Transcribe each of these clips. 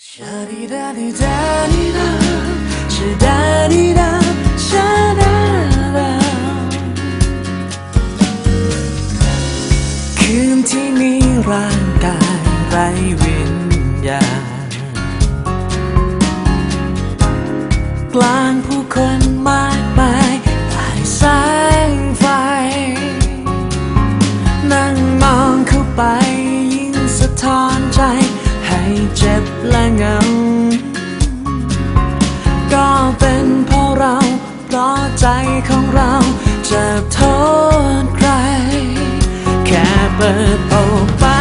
Sha-di-da-di-da-di-da, sha-da-di-da, sha-da-da. คืนที่มีร่างกายไร้วิญญาณกลางผู้คนมากมายใต้แสงไฟ นั่งมองเข้าไปยิ่งสะท้อนใจให้เจ็บ ของเราจะโทษใคร แค่เปิดอกไป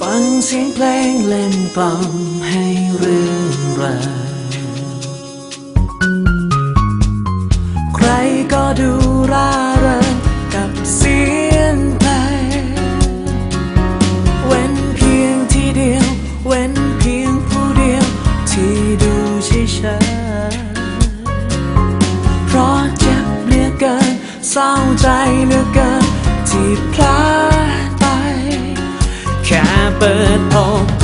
ฟังเสียงเพลงเล่นกล่อมให้เรื่องราวใครก็ดูร่าเริงกับเสียงเพลงเว้นเพียงที่เดียว เว้นเพียงผู้เดียว ที่ดูเฉยๆเพราะเจ็บเหลือเกินเศร้าใจเหลือเกินที่พลาด เปิดอก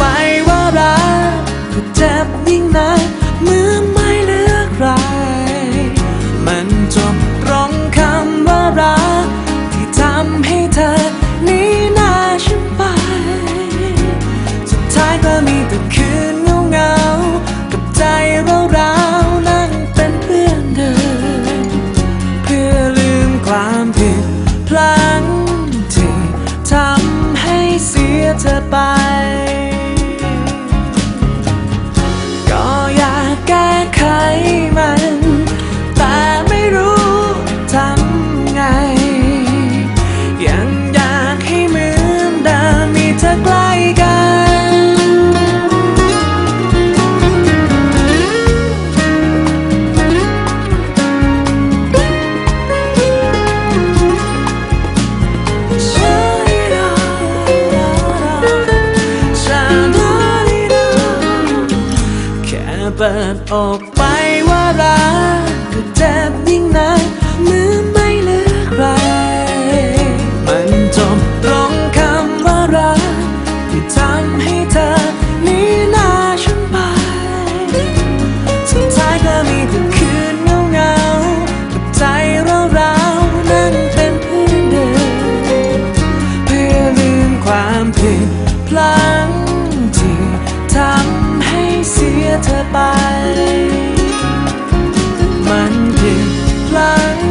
ปิ เธอไป มันผิดพลั้ง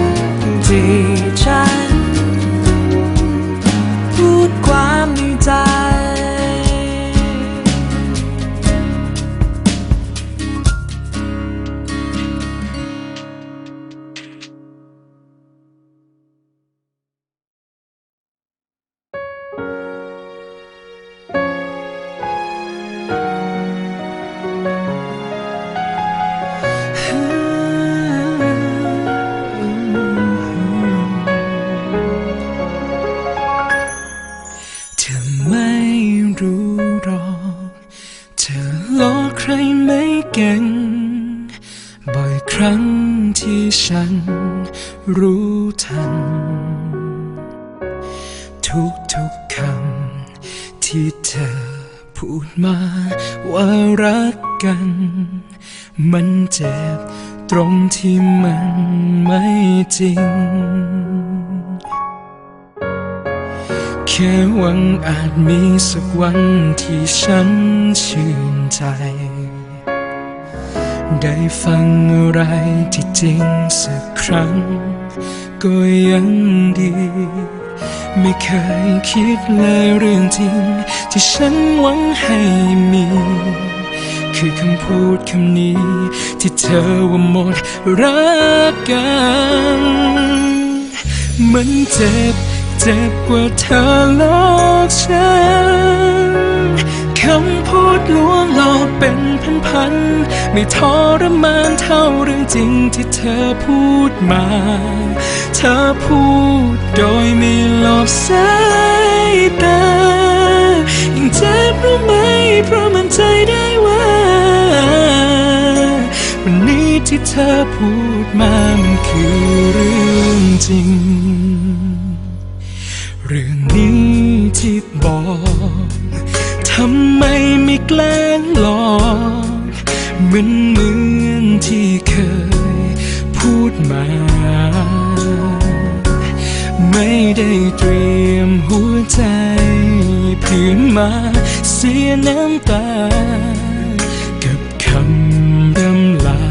เก่ง บ่อยครั้งที่ฉันรู้ทัน ทุกทุกๆคำที่เธอพูดมาว่ารักกัน มันเจ็บตรงที่มันไม่จริง แค่หวังอาจมีสักวันที่ฉันชื่นใจ ได้ฟังอะไรที่จริงสักครั้ง ก็ยังดี ไม่เคยคิดเลยเรื่องจริง ที่ฉันหวังให้มี คือคำพูดคำนี้ ที่เธอว่าหมดรักกันมันเจ็บเจ็บกว่าเธอหลอกฉัน คำพูดลวงหลอกเป็นพันๆไม่ทรมานเท่าเรื่องจริงที่เธอพูดมา เธอพูดโดยไม่หลบสายตายิ่งเจ็บรู้ไหมเพราะมันใจได้ว่า วันนี้ที่เธอพูดมามันคือเรื่องจริง มาเสียน้ำตา กับคำรำลา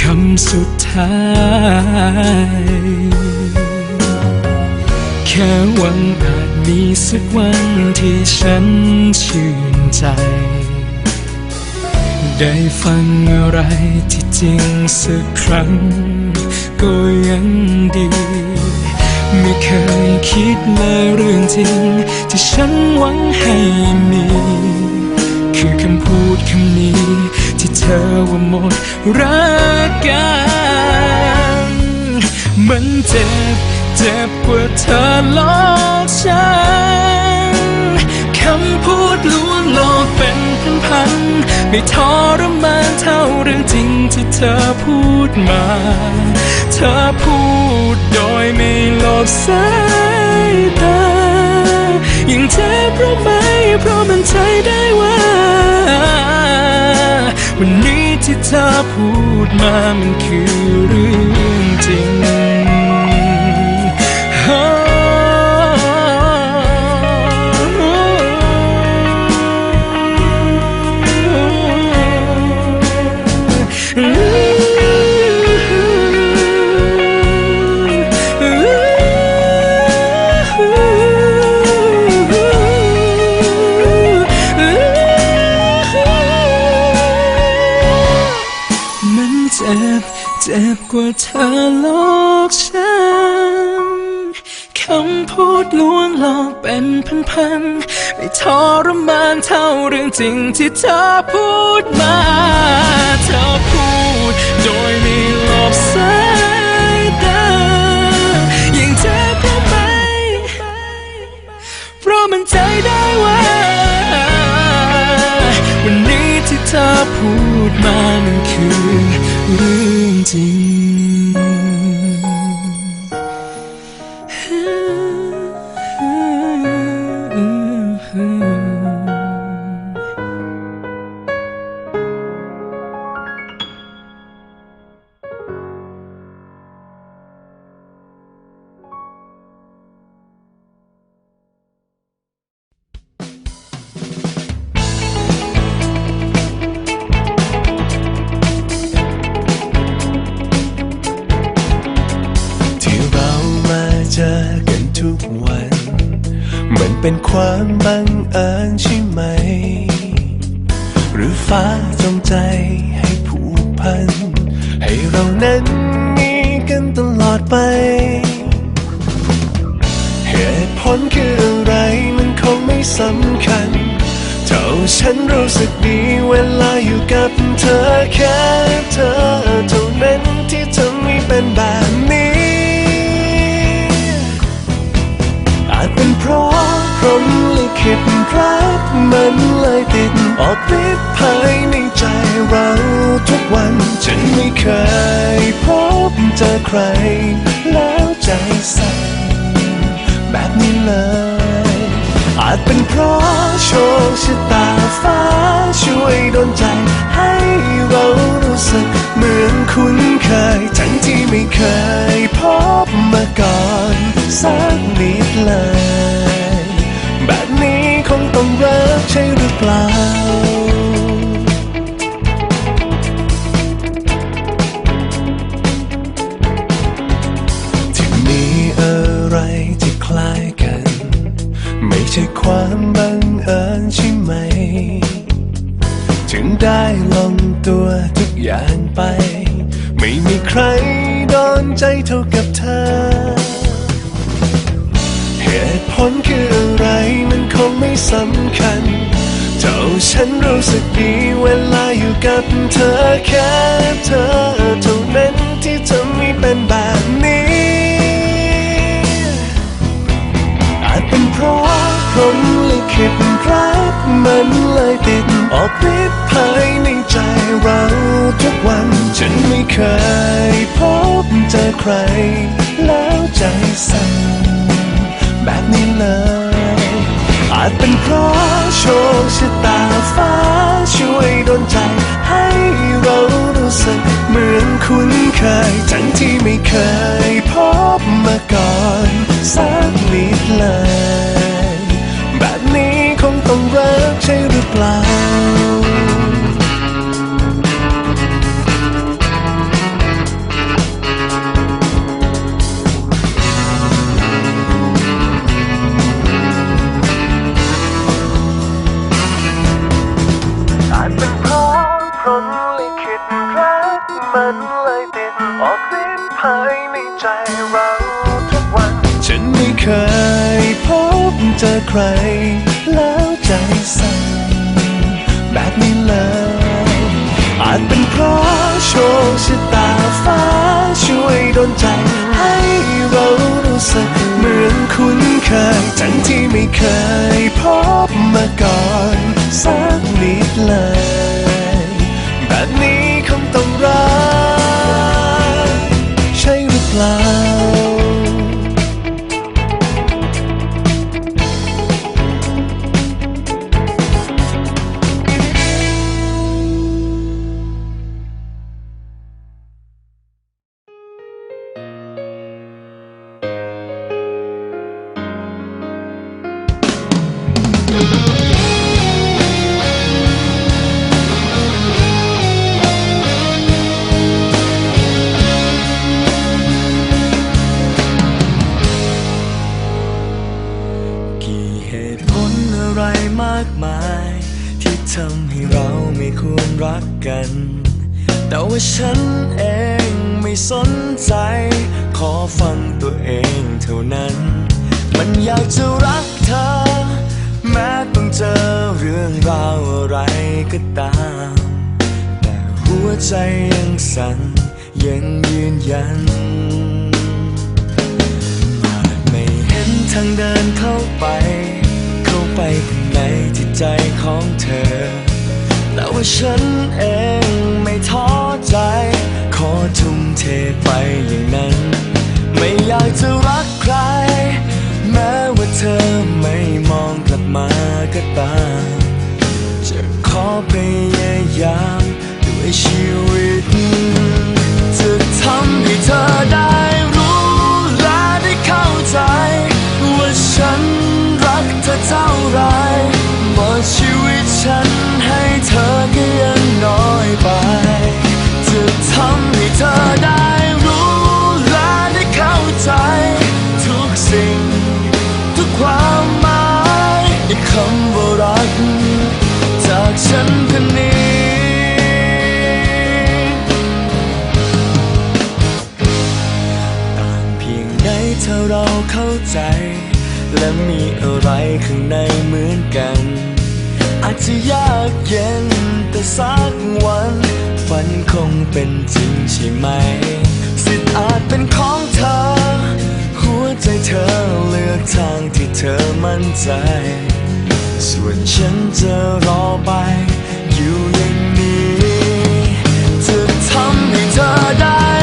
คำสุดท้าย แค่หวังอาจมีสักวันที่ฉันชื่นใจ ได้ฟังอะไรที่จริงสักครั้ง ก็ยังดี ไม่เคยคิดเลยเรื่องจริง ที่ฉันหวังให้มี คือคำพูดคำนี้ ที่เธอว่าหมดรักกัน มันเจ็บ เจ็บกว่าเธอหลอกฉันำพูดลวงหลอกเป็นพันๆไม่ทรมานเท่าเรื่องจริงที่เธอพูดมา เธอพูดโดยไม่หลบสายตายิ่งเจ็บรู้ไหมเพราะมันใจได้ว่า วันนี้ที่เธอพูดมามันคือเรื่อง ลวงหลอกเป็นพันๆไม่ทรมานเท่าเรื่องจริงที่เธอพูดมา เธอพูดโดยไม่หลบสายตายิ่งเจ็บรู้ไหมเพราะมันใจได้ว่า วันนี้ที่เธอพูดมามันคือเรื่องจริง มือ ลิขิตรักมันเลยติดออกฤทธิ์ภายในใจเราทุกวัน ฉันไม่เคยพบเจอใคร แล้วใจสั่นแบบนี้เลย อาจเป็นเพราะโชคชะตาฟ้าช่วยดลใจ ให้เรารู้สึกเหมือนคุ้นเคยทั้งที่ไม่เคยพบมาก่อนสักนิดเลย ต้องรักใช่หรือเปล่า เพราะพรหมลิขิตรักมันเลยติดออกฤทธิ์ภายในใจเราทุกวัน ฉันไม่เคยพบเจอใคร แล้วใจสั่นแบบนี้เลย อาจเป็นเพราะโชคชะตาฟ้าช่วยดลใจ ให้เรารู้สึกเหมือนคุ้นเคยทั้งที่ไม่เคยพบมาก่อนสักนิดเลย รักำให้เราไม่ควรรักกัน แต่ว่าฉันเองไม่สนใจ ขอฟังตัวเองเท่านั้น มันอยากจะรักเธอ แม้ต้องเจอเรื่องราวอะไรก็ตาม แต่หัวใจยังสั่นยังยืนยันอาจไม่เห็นทางเดินเข้าไป เข้าไปข้างในจิต ใจของเธอ แต่ว่าฉันเองไม่ท้อใจ ขอทุ่มเทไปอย่างนั้น ไม่อยากจะรักใคร แม้ว่าเธอ ถ้าเราเข้าใจ และมีอะไรข้างในเหมือนกัน อาจจะยากเย็นแต่สักวัน ฝันคงเป็นจริงใช่ไหม สิทธิ์อาจเป็นของเธอ หัวใจเธอเลือกทางที่เธอมั่นใจ ส่วนฉันจะรอไป อยู่อย่างนี้จะทำให้เธอได้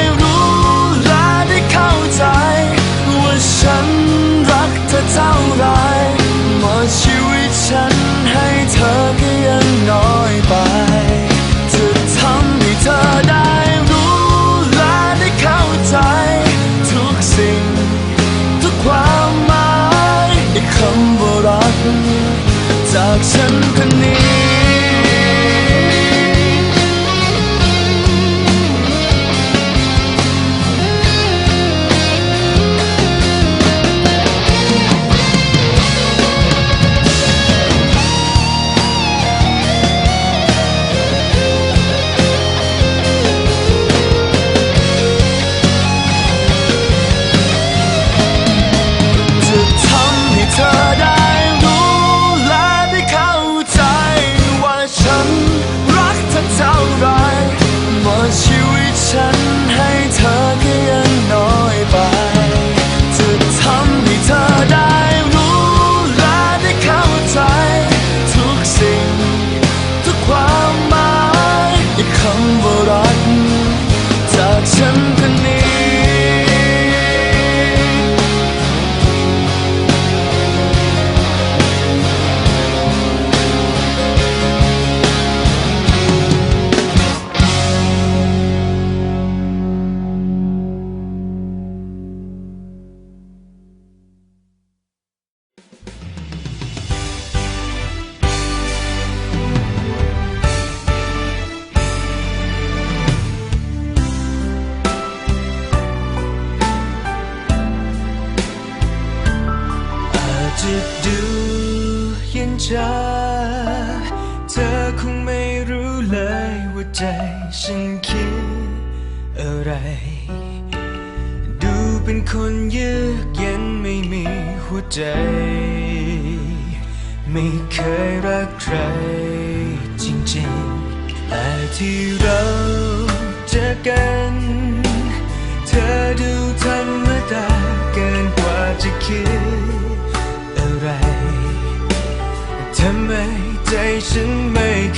จเธอคงไม่รู้เลยว่าใจฉันคิดอะไร ดูเป็นคนเยือกเย็นไม่มีหัวใจ ไม่เคยรักใครจริงๆแต่ที่เราเจอกัน เธอดูธร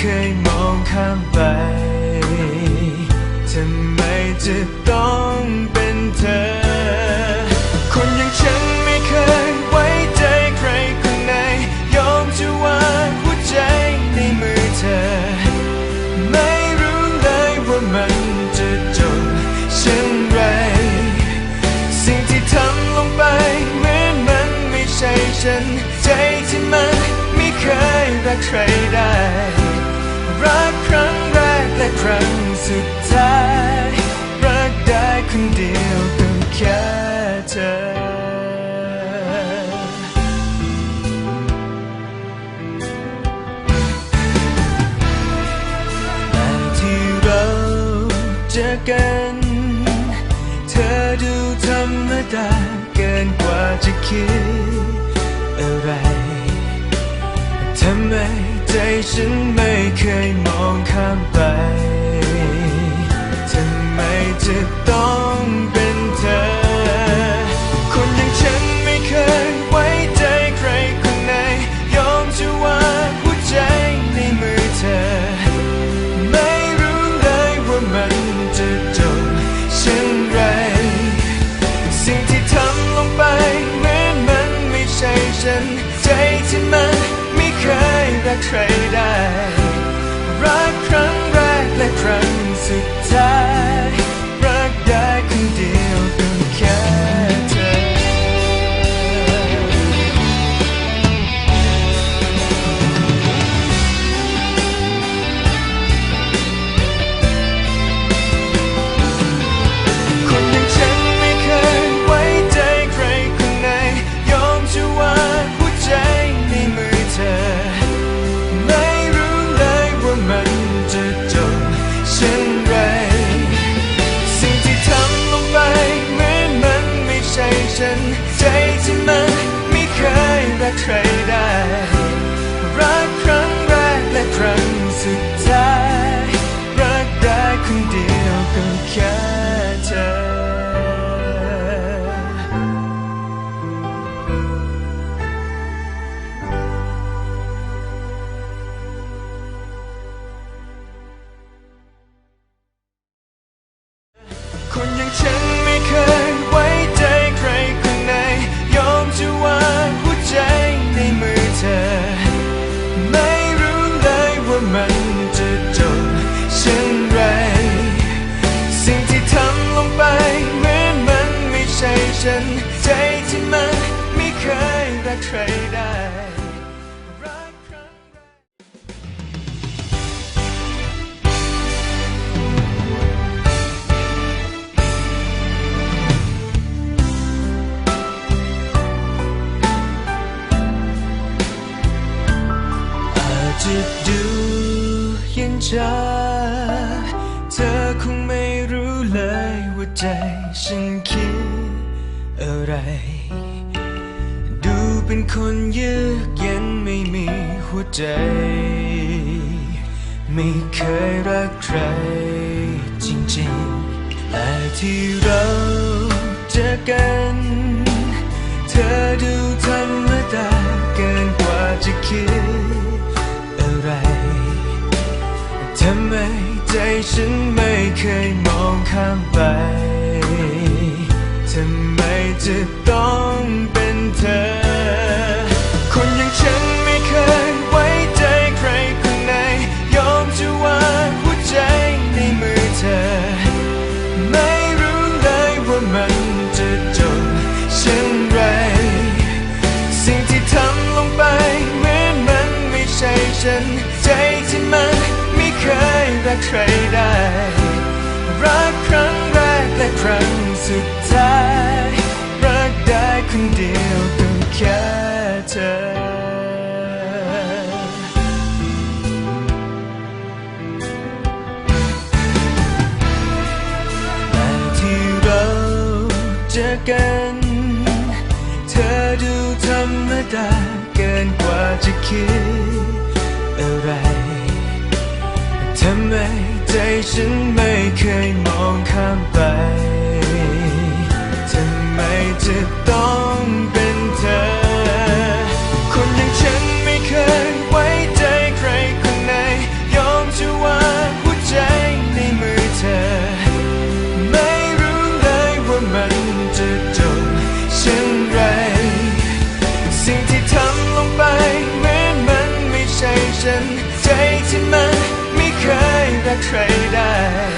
เคยมองข้ามไป ทำไมจะต้องเป็นเธอ คนอย่างฉันไม่เคยไว้ใจใครคนไหน ยอมจะวางหัวใจในมือเธอ ไม่รู้เลยว่ามันจะจบเช่นไร สิ่งที่ทำลงไปเหมือนมันไม่ใช่ฉัน ใจที่มันไม่เคยรักใครได้ รั้งสุดท้าย รักได้คนเดียวก็แค่เธอแต่ที่เราจอกันเธอดูธรรมดาเกินกว่าจะคิดอะไรทำไม ใจฉันไม่เคยมองข้ามไปทำไมจะต้องเป็นเธอ ย ใจฉันคิดอะไร ดูเป็นคนเยือกเย็นไม่มีหัวใจ ไม่เคยรักใครจริงๆแต่ที่เราเจอกัน เธอดูธรรมดาเกินกว่าจะคิดอะไรทำไม ใจฉันไม่เคยมองข้ามไป ทำไมจะต้องเป็นเธอ ใครได้ รักครั้งแรกและครั้งสุดท้าย รักได้คนเดียวก็แค่เธอและที่เราจะกันเธอดูธรรมดาเกินกว่าจะคิดำไมใจฉันไม่เคยมองข้ามไป ทำไมจะต้องเป็นเธอ คนอย่างฉันไม่เคยไว้ใจใครคนไหน ยอมจะวางหัวใจในมือเธอ ไม่รู้เลยว่ามันจะจบเช่นไร สิ่งที่ทำลงไปเหมือนมันไม่ใช่ฉัน ใจที่มัน 垂戴。